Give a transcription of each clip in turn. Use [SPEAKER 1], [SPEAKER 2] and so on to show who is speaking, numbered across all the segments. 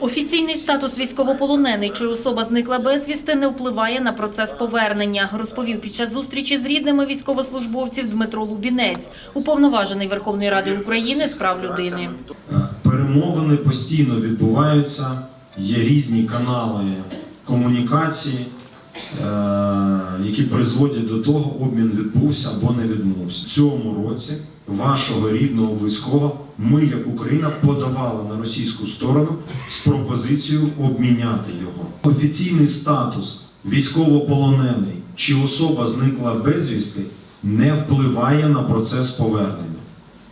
[SPEAKER 1] Офіційний статус військовополонений чи особа зникла безвісти не впливає на процес повернення, розповів під час зустрічі з рідними військовослужбовців Дмитро Лубінець, уповноважений Верховної Ради України з прав людини.
[SPEAKER 2] Перемовини постійно відбуваються, є різні канали комунікації, е, які призводять до того, обмін відбувся або не відбувся. В цьому році вашого рідного близького ми, як Україна, подавали на російську сторону з пропозицією обміняти його. Офіційний статус військовополонений чи особа зникла безвісти не впливає на процес повернення.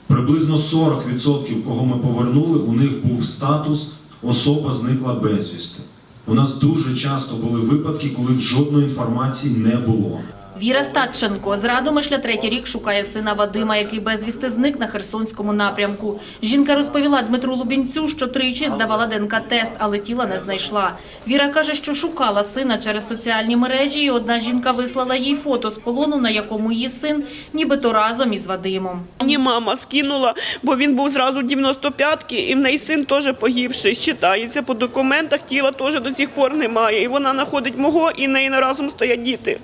[SPEAKER 2] Приблизно 40% кого ми повернули, у них був статус особа зникла безвісти. У нас дуже часто були випадки, коли жодної інформації не було.
[SPEAKER 1] Віра Статченко з Радомишля третій рік шукає сина Вадима, який безвісти зник на Херсонському напрямку. Жінка розповіла Дмитру Лубінцю, що тричі здавала ДНК-тест, але тіла не знайшла. Віра каже, що шукала сина через соціальні мережі, і одна жінка вислала їй фото з полону, на якому її син нібито разом із Вадимом.
[SPEAKER 3] Мені мама скинула, бо він був зразу 95-ки, і в неї син теж погибший. Считається по документах, тіла теж до сих пор немає. І вона знаходить мого, і в неї разом стоять діти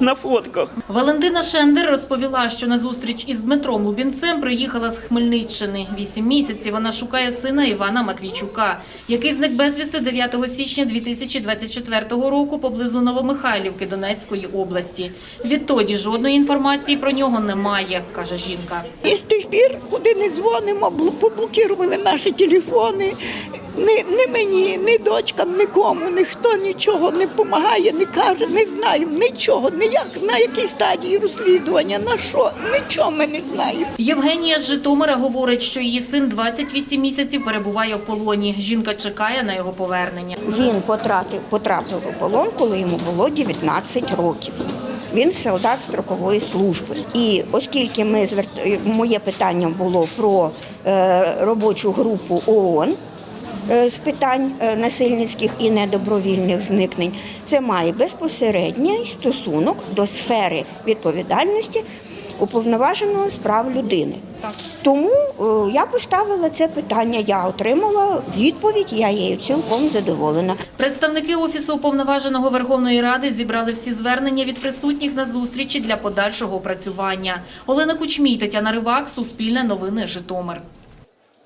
[SPEAKER 3] на фотках.
[SPEAKER 1] Валентина Шендер розповіла, що на зустріч із Дмитром Лубінцем приїхала з Хмельниччини. Вісім місяців вона шукає сина Івана Матвійчука, який зник безвісти 9 січня 2024 року поблизу Новомихайлівки Донецької області. Відтоді жодної інформації про нього немає, каже жінка.
[SPEAKER 4] І з тих пір, куди не дзвонимо, поблокували наші телефони. Ні, ні мені, ні дочкам, нікому, ніхто нічого не допомагає, не каже, не знаю, нічого, ніяк, на якій стадії розслідування, на що, нічого ми не знаємо.
[SPEAKER 1] Євгенія з Житомира говорить, що її син 28 місяців перебуває в полоні. Жінка чекає на його повернення.
[SPEAKER 5] Він потрапив, потрапив у полон, коли йому було 19 років. Він солдат строкової служби. І оскільки ми звер- моє питання було про е, робочу групу ООН з питань е, насильницьких і недобровільних зникнень, це має безпосередній стосунок до сфери відповідальності уповноваженого з прав людини. Тому е, я поставила це питання, я отримала відповідь, я її цілком задоволена.
[SPEAKER 1] Представники Офісу уповноваженого Верховної Ради зібрали всі звернення від присутніх на зустрічі для подальшого опрацювання. Олена Кучмій, Тетяна Ривак, Суспільне новини, Житомир.